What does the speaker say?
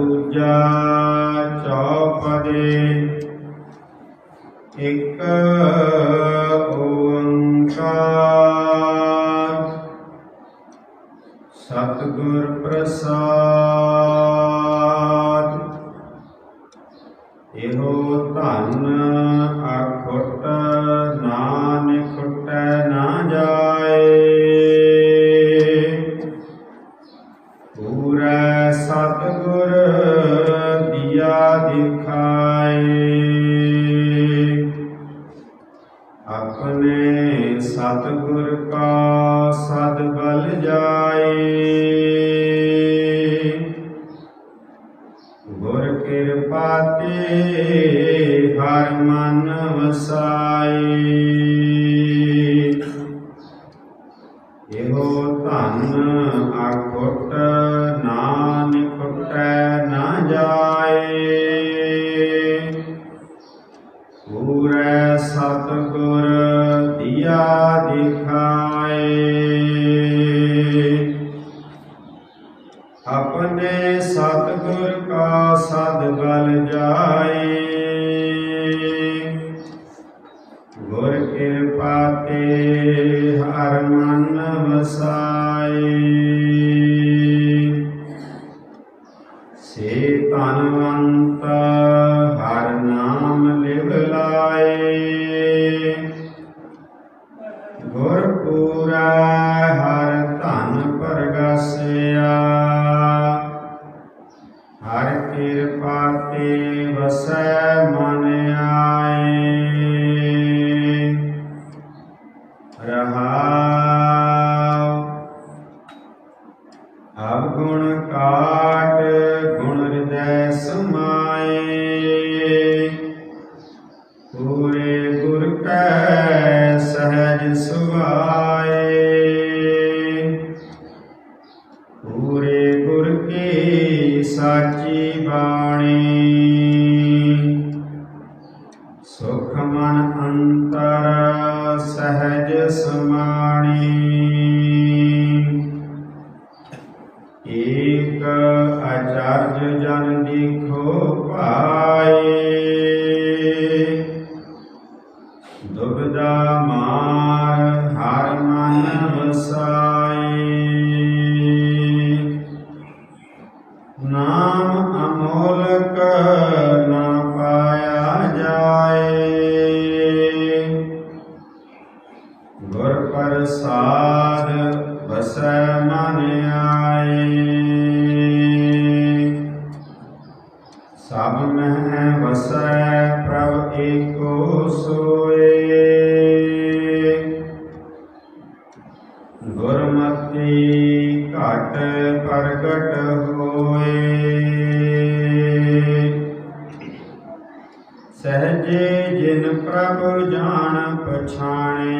ਦੂਜਾ ਚੌਪਦੇ। ਇੱਕ ਓੰਕਾਰ ਸਤਿਗੁਰ ਪ੍ਰਸਾਦ। ਇਹੋ ਧਨ ਅਖੁੱਟ ਨਾਨਕ ਖੁੱਟੈ ਨਾ ਜਾ ਆਪਣੇ ਸਤਿਗੁਰ ਕਾ ਸਦ ਬਲ ਜਾਏ। ਗੁਰ ਕਿਰਪਾ ਤੇ ਹਰ ਮਨ ਵਸਾਏ। ਇਹੋ ਧਨ ਅਖੁੱਟ ਨਾਨਕ ਖੁੱਟੈ ਨਾ ਜਾਏ। ਪੂਰੈ ਸਤਿਗੁਰ ਦੀਆ ਦਿਖਾਏ। ਆਪਣੇ ਸਤਿਗੁਰ ਕਾ ਸਦ ਬਲ ਜਾਏ। ਗੁਰ ਕਿਰਪਾ ਤੇ ਸੁਖ ਮਨ ਅੰਤਰ ਸਹਿਜ ਸਮਾਣੀ। ਏਕ ਆਚਾਰਜ ਜਨ ਦੇਖੋ ਪਾਏ। ਦੁਬਦਾ ਮਾਰ ਹਰ ਮਨ ਵਸਾਏ। ਨਾਮ ਅਮੋਲਕ ਵਸੈ ਮਨ ਆਏ ਸਭ ਮਹਿ ਵਸੈ ਪ੍ਰਭ ਏਕੋ ਸੋਏ। ਗੁਰਮਤਿ ਘਟ ਪ੍ਰਗਟ ਹੋਏ। ਸਹਜੇ ਜਿਨ ਪ੍ਰਭ ਜਾਣ ਪਛਾਣੇ